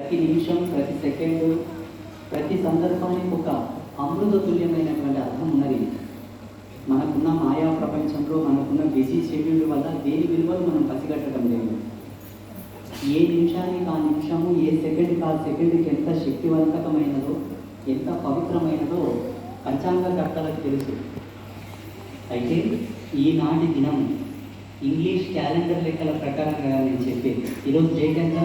ప్రతి నిమిషం ప్రతి సెకండ్ ప్రతి సందర్భానికి ఒక అమృత తుల్యమైనటువంటి అర్థం ఉన్నది. మనకున్న మాయా ప్రపంచంలో మనకున్న బిజీ షెడ్యూల్ వల్ల దేని విలువలు మనం పసిగట్టడం లేదు. ఏ నిమిషానికి ఆ నిమిషము ఏ సెకండ్కి ఆ సెకండ్కి ఎంత శక్తివంతకమైనదో ఎంత పవిత్రమైనదో పంచాంగకర్తలకు తెలుసు. అయితే ఈనాటి దినం ఇంగ్లీష్ క్యాలెండర్ లెక్కల ప్రకారంగా నేను చెప్పేది. ఈరోజు డేట్ ఎంత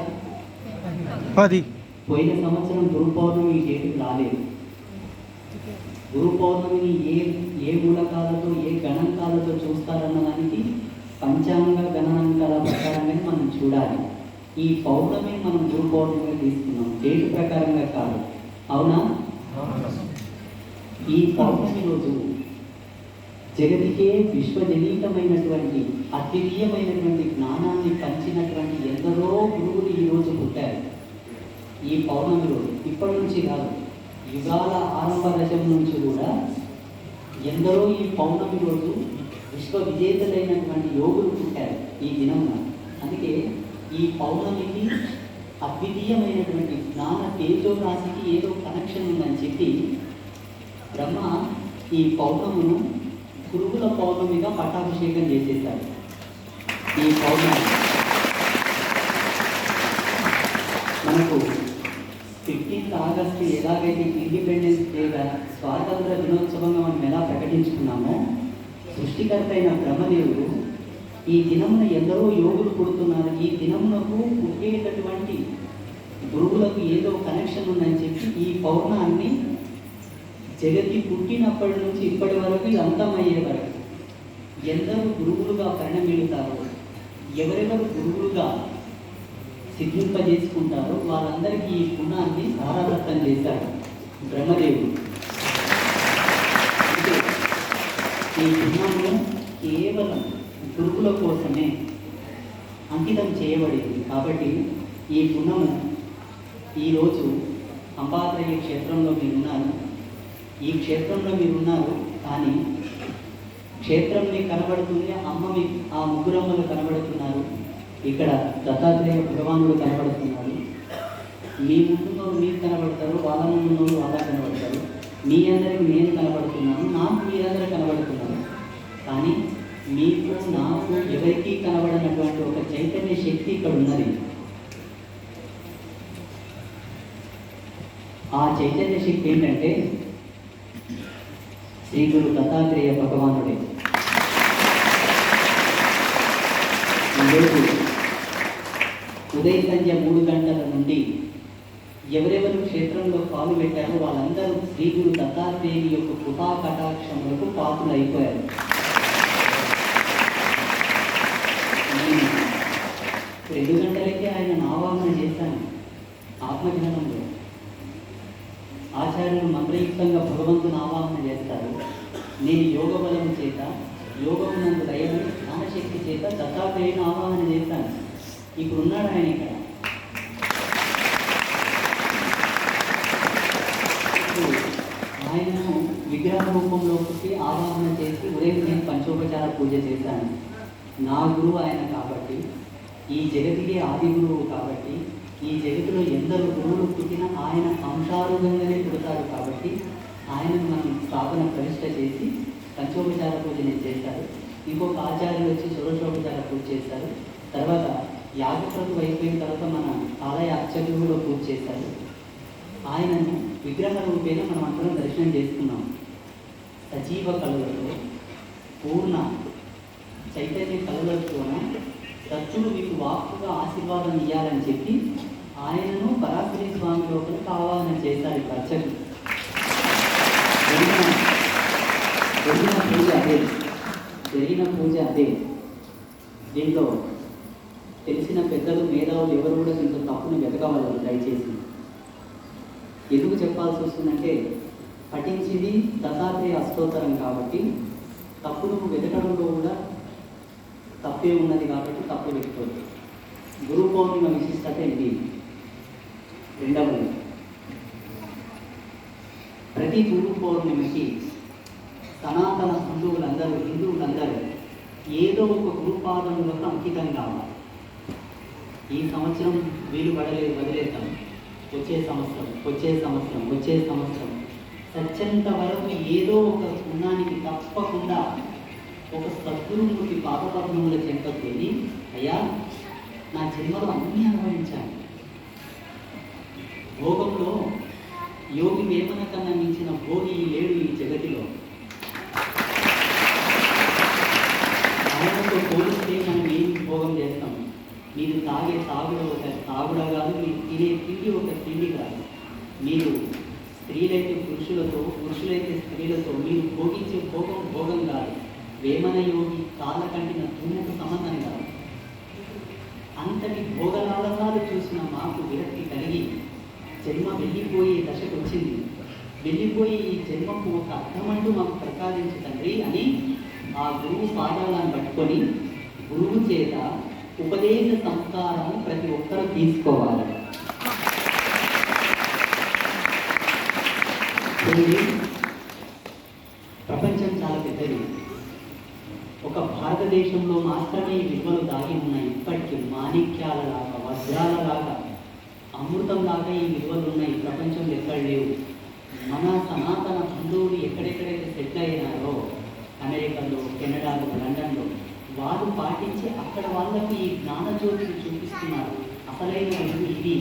పది. పోయిన సంవత్సరం గురు పౌర్ణమి ఈ రాలేదు. గురు పౌర్ణమిని ఏ ఏ మూలకాలతో ఏ గణాంకాలతో చూస్తారన్న దానికి పంచాంగ గణాంకాల ప్రకారంగా మనం చూడాలి. ఈ పౌర్ణమి మనం గురు పౌర్ణమిగా తీసుకున్నాం. డేట్ ప్రకారంగా కాదు. అవునా? ఈ పౌర్ణమి రోజు జగతికే విశ్వజనీతమైనటువంటి అద్వితీయమైనటువంటి జ్ఞానాన్ని పంచిన ఎందరో గురువులు ఈ రోజు పుట్టారు ఈ పౌర్ణమి రోజు ఇప్పటి నుంచి కాదు యుగాల ఆరంభ దశం నుంచి కూడా ఎందరో ఈ పౌర్ణమి రోజు విశ్వ విజేతలైనటువంటి యోగులు పుట్టారు ఈ దినమున. అందుకే ఈ పౌర్ణమికి అద్వితీయమైనటువంటి జ్ఞాన తేజో రాశికి ఏదో కనెక్షన్ ఉందని చెప్పి బ్రహ్మ ఈ పౌర్ణమును గురువుల పౌర్ణమిగా పట్టాభిషేకం చేసేశాడు ఈ పౌర్ణమి మనకు ఆగస్టు ఎలాగైతే ఇండిపెండెన్స్ డేగా స్వాతంత్ర దినోత్సవంగా మనం ఎలా ప్రకటించుకున్నామో సృష్టికర్త అయిన బ్రహ్మదేవుడు ఈ దినమున ఎందరో యోగులు పుడుతున్నారు. ఈ దినమునకు పుట్టేటటువంటి గురువులకు ఏదో కనెక్షన్ ఉందని చెప్పి ఈ పౌర్ణాన్ని జగతి పుట్టినప్పటి నుంచి ఇప్పటి వరకు ఇది అంతమయ్యే వరకు ఎందరూ గురువులుగా పరిణమిలుతారో ఎవరెవరు గురువులుగా సిద్ధింపజేసుకుంటారో వాళ్ళందరికీ ఈ పుణ్యాన్ని సారాదత్తం చేశారు బ్రహ్మదేవుడు. ఈ గుణము కేవలం గురుకుల కోసమే అంకితం చేయబడింది. కాబట్టి ఈ గుణము ఈరోజు అంబాద్రయ్య క్షేత్రంలో మీరున్నారు. ఈ క్షేత్రంలో మీరున్నారు కానీ క్షేత్రం మీకు కనబడుతుంది అమ్మ మీకు ఆ ముగ్గురమ్మలు కనబడుతున్నారు. ఇక్కడ దత్తాత్రేయ భగవానుడు కనబడుతున్నారు మీ ముందులో మీరు కనబడతారు వాళ్ళ ముందులో వాళ్ళ కనబడతారు. మీ అందరికి నేను కనబడుతున్నాను నాకు మీరందరూ కనబడుతున్నారు. కానీ మీకు నాకు ఎవరికీ కనబడనటువంటి ఒక చైతన్య శక్తి ఇక్కడ ఉన్నది. ఆ చైతన్య శక్తి ఏంటంటే శ్రీ గురు దత్తాత్రేయ భగవానుడే. ఈరోజు ఉదయ సంధ్య మూడు గంటల నుండి ఎవరెవరు క్షేత్రంలో పాలు పెట్టారో వాళ్ళందరూ శ్రీ గురు దత్తాత్రేయుని యొక్క కృపా కటాక్షములకు పాత్రలు అయిపోయారు రెండు గంటలకే ఆయన ఆవాహన చేశాను ఆత్మజ్ఞానంలో. ఆచార్యులు మంత్రయుక్తంగా భగవంతుని ఆవాహన చేస్తారు. నేను యోగ బలం చేత యోగం నందు దయని జ్ఞానశక్తి చేత దత్తాత్రేయుని ఆవాహన చేశాను. ఇప్పుడు ఉన్నాడు ఆయన ఇక్కడ. ఆయన ఆయనను విగ్రహ రూపంలో పుట్టి ఆవాహన చేసి ఉదయం నేను పంచోపచార పూజ చేశాను. నా గురువు ఆయన కాబట్టి ఈ జగతికి ఆది గురువు కాబట్టి ఈ జగతిలో ఎందరు గురువులు పుట్టినా ఆయన అంశారూఢంగానే పుడతారు కాబట్టి ఆయనను మనం స్థాపన ప్రతిష్ట చేసి పంచోపచార పూజ నేను చేశారు ఇంకొక ఆచార్యులు వచ్చి షోడశోపచార పూజ చేశారు తర్వాత యాగప్రతు అయిపోయిన తర్వాత మన ఆలయ అర్చకులు కూడా పూజ చేశారు. ఆయనను విగ్రహ రూపేణ మనం అందరం దర్శనం చేసుకున్నాం. సజీవ కళలతో పూర్ణ చైతన్య కళలతోన దత్తుడు మీకు వాక్కుగా ఆశీర్వాదం ఇవ్వాలని చెప్పి ఆయనను పరాశరి స్వామి లోపల ఆవాహన చేశారు ఈ అర్చకులు. జరిగిన జరిగిన పూజ అదే. జరిగిన పూజ అదే. దీంట్లో తెలిసిన పెద్దలు మేధావులు ఎవరు కూడా దీంట్లో తప్పుని వెతకవాలి దయచేసి ఎందుకు చెప్పాల్సి వస్తుందంటే పఠించింది దత్తాత్రేయ అష్టోత్తరం కాబట్టి తప్పును వెతకడంలో కూడా తప్పే ఉన్నది కాబట్టి తప్పు పెట్టుకోవచ్చు గురు పౌర్ణిమ విశిష్టత ఇది రెండవది ప్రతి గురు పౌర్ణమికి సనాతన హిందువులందరూ హిందువులందరూ ఏదో ఒక గురుపాదములకు అంకితం కావాలి. ఈ సంవత్సరం వీలు పడలేదు వదిలేద్దాం. వచ్చే సంవత్సరం వచ్చే సంవత్సరం వచ్చే సంవత్సరం. సత్యంత వరకు ఏదో ఒక గుణానికి తప్పకుండా ఒక సద్గురుమూర్తి పాపపద్మముల చెంతకు వెళ్ళి అయ్యా నా జన్మలో అన్నీ అనుభవించాను. భోగంలో యోగి వేమన కన్నా మించిన భోగి లేడు ఈ జగతిలో ఆయనతో పోలిస్తే మనం ఏం భోగం చేస్తాం మీరు తాగే తాగుడ ఒక తాగుడ కాదు మీరు తినే తిండి ఒక తిండి కాదు. మీరు స్త్రీలైతే పురుషులతో పురుషులైతే స్త్రీలతో మీరు భోగించే భోగం భోగం కాదు. వేమన యోగి కాళ్ళ కంటిన తుమ్ముకు సంబంధం కాదు. అంతటి భోగలాలసాలు చూసిన మాకు విరక్తి కలిగి జన్మ వెళ్ళిపోయే దశకు వచ్చింది. వెళ్ళిపోయి ఈ జన్మకు ఒక అర్థమంటూ మాకు ప్రసాదించు తండ్రి అని ఆ గురువు పాదాలను పట్టుకొని గురువు చేత ఉపదేశ సంస్కారం ప్రతి ఒక్కరూ తీసుకోవాలి. ప్రపంచం చాలా పెద్దది. ఒక భారతదేశంలో మాత్రమే ఈ విలువలు దాగి ఉన్నాయి ఇప్పటికీ మాణిక్యాల లాగా వజ్రాల లాగా అమృతం లాగా ఈ విలువలు ఉన్నాయి ప్రపంచంలో ఎక్కడ లేవు? మన సనాతన బంధువులు ఎక్కడెక్కడైతే సెటిల్ అయినారో అమెరికాలో కెనడాలో లండన్లో వారు పాటించి అక్కడ వాళ్ళకి ఈ జ్ఞాన జ్యోతిని చూపిస్తున్నారు. అసలైన ఇది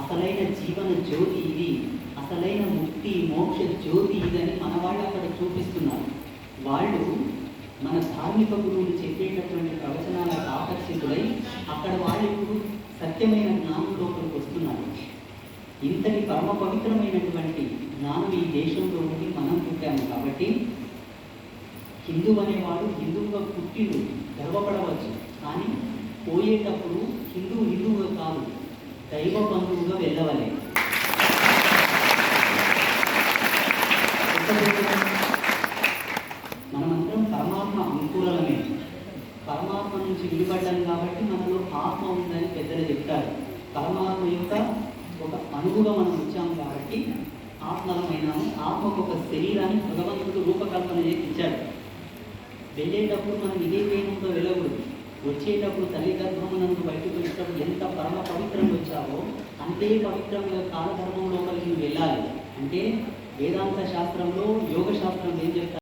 అసలైన జీవన జ్యోతి ఇది. అసలైన ముక్తి మోక్ష జ్యోతి ఇదని మన వాళ్ళు అక్కడ చూపిస్తున్నారు. వాళ్ళు మన ధార్మిక గురువులు చెప్పేటటువంటి ప్రవచనాలకు ఆకర్షితులై అక్కడ వాళ్ళు ఇప్పుడు సత్యమైన జ్ఞానం లోపలికి వస్తున్నారు. ఇంతటి పరమ పవిత్రమైనటువంటి జ్ఞానం ఈ దేశంలో ఉండి మనం పుట్టాము కాబట్టి హిందువు అనేవాడు హిందువుగా పుట్టిండు. గర్వపడవచ్చు కానీ పోయేటప్పుడు హిందూ హిందువుగా కాదు దైవ బంధువుగా వెళ్ళవలే. మనమందరం పరమాత్మ అంకురలమే పరమాత్మ నుంచి విడిపడ్డాం కాబట్టి మనలో ఆత్మ ఉందని పెద్దలు చెప్తారు. పరమాత్మ యొక్క ఒక అణువుగా మనం వచ్చాము కాబట్టి ఆత్మలమైనాము. ఆత్మకు ఒక శరీరాన్ని భగవంతుడు రూపకల్పన చేసి ఇచ్చాడు. వెళ్ళేటప్పుడు మనం ఇదే వేగంతో వెళ్ళకూడదు. వచ్చేటప్పుడు తల్లి గర్భమునందు బయటకు వచ్చేటప్పుడు ఎంత పరమ పవిత్రంగా వచ్చావో అంతే పవిత్రంగా కాలధర్మం లోపలికి వెళ్ళాలి. అంటే వేదాంత శాస్త్రంలో యోగ శాస్త్రం ఏం చెప్తారు?